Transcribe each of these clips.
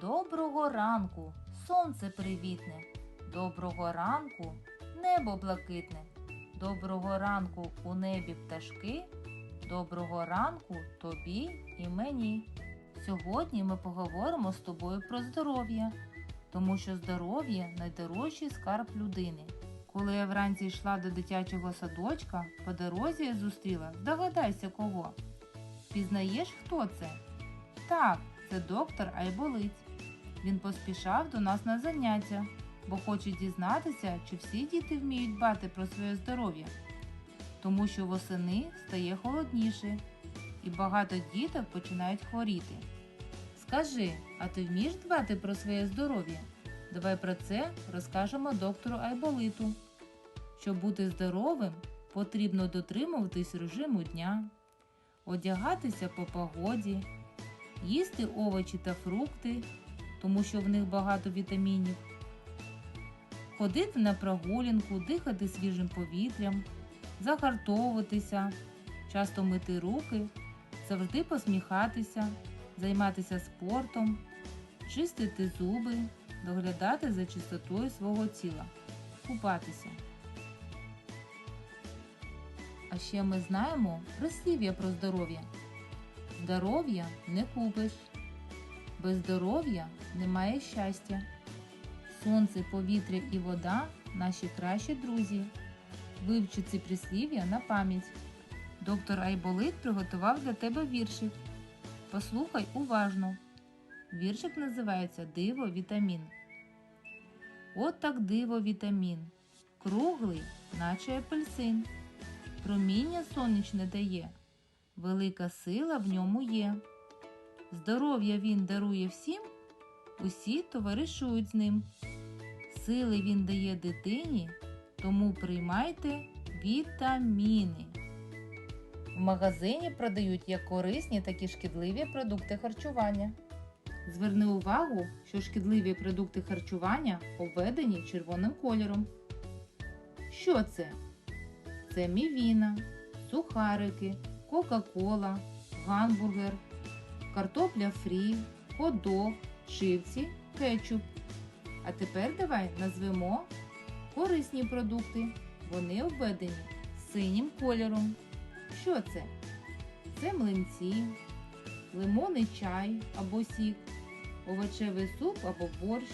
Доброго ранку, сонце привітне. Доброго ранку, небо блакитне. Доброго ранку у небі пташки. Доброго ранку тобі і мені. Сьогодні ми поговоримо з тобою про здоров'я, тому що здоров'я найдорожчий скарб людини. Коли я вранці йшла до дитячого садочка, по дорозі я зустріла, здогадайся кого. Пізнаєш, хто це? Так, це доктор Айболиць. Він поспішав до нас на заняття, бо хоче дізнатися, чи всі діти вміють дбати про своє здоров'я. Тому що восени стає холодніше, і багато діток починають хворіти. Скажи, а ти вмієш дбати про своє здоров'я? Давай про це розкажемо доктору Айболиту. Щоб бути здоровим, потрібно дотримуватись режиму дня, одягатися по погоді, їсти овочі та фрукти, тому що в них багато вітамінів, ходити на прогулянку, дихати свіжим повітрям, загартовуватися, часто мити руки, завжди посміхатися, займатися спортом, чистити зуби, доглядати за чистотою свого тіла, купатися. А ще ми знаємо прислів'я про здоров'я. Здоров'я не купиш. Без здоров'я немає щастя. Сонце, повітря і вода наші кращі друзі. Вивчи ці прислів'я на пам'ять. Доктор Айболит приготував для тебе віршик. Послухай уважно. Віршик називається Диво вітамін. От так диво вітамін. Круглий, наче апельсин. Проміння сонячне дає. Велика сила в ньому є. Здоров'я він дарує всім, усі товаришують з ним. Сили він дає дитині, тому приймайте вітаміни. В магазині продають як корисні, так і шкідливі продукти харчування. Зверни увагу, що шкідливі продукти харчування обведені червоним кольором. Що це? Це мівіна, сухарики, кока-кола, гамбургер, картопля фрі, хот-дог, чипці, кетчуп. А тепер давай назвемо корисні продукти. Вони обведені синім кольором. Що це? Це млинці, лимонний чай або сік, овочевий суп або борщ,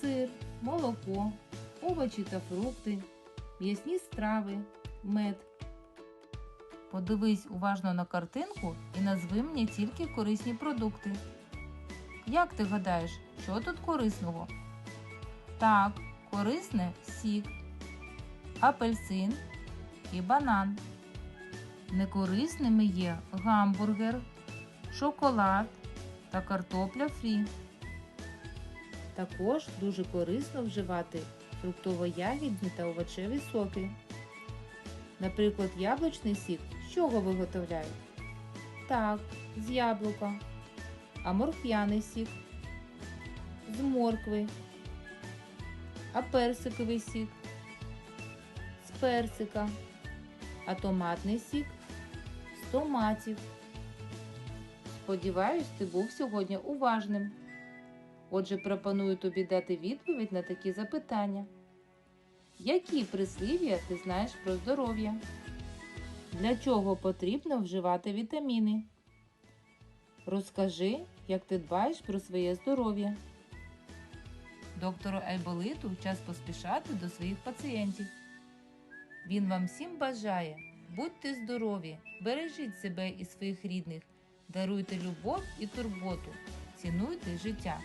сир, молоко, овочі та фрукти, м'ясні страви, мед. Подивись уважно на картинку і назви мені тільки корисні продукти. Як ти гадаєш, що тут корисного? Так, корисне сік, апельсин і банан. Некорисними є гамбургер, шоколад та картопля фрі. Також дуже корисно вживати фруктово-ягідні та овочеві соки. Наприклад, яблучний сік з чого виготовляють? Так, з яблука. А морквяний сік з моркви. А персиковий сік з персика. А томатний сік з томатів. Сподіваюсь, ти був сьогодні уважним. Отже, пропоную тобі дати відповідь на такі запитання. Які прислів'я ти знаєш про здоров'я? Для чого потрібно вживати вітаміни? Розкажи, як ти дбаєш про своє здоров'я. Доктору Айболиту час поспішати до своїх пацієнтів. Він вам всім бажає. Будьте здорові, бережіть себе і своїх рідних, даруйте любов і турботу, цінуйте життя.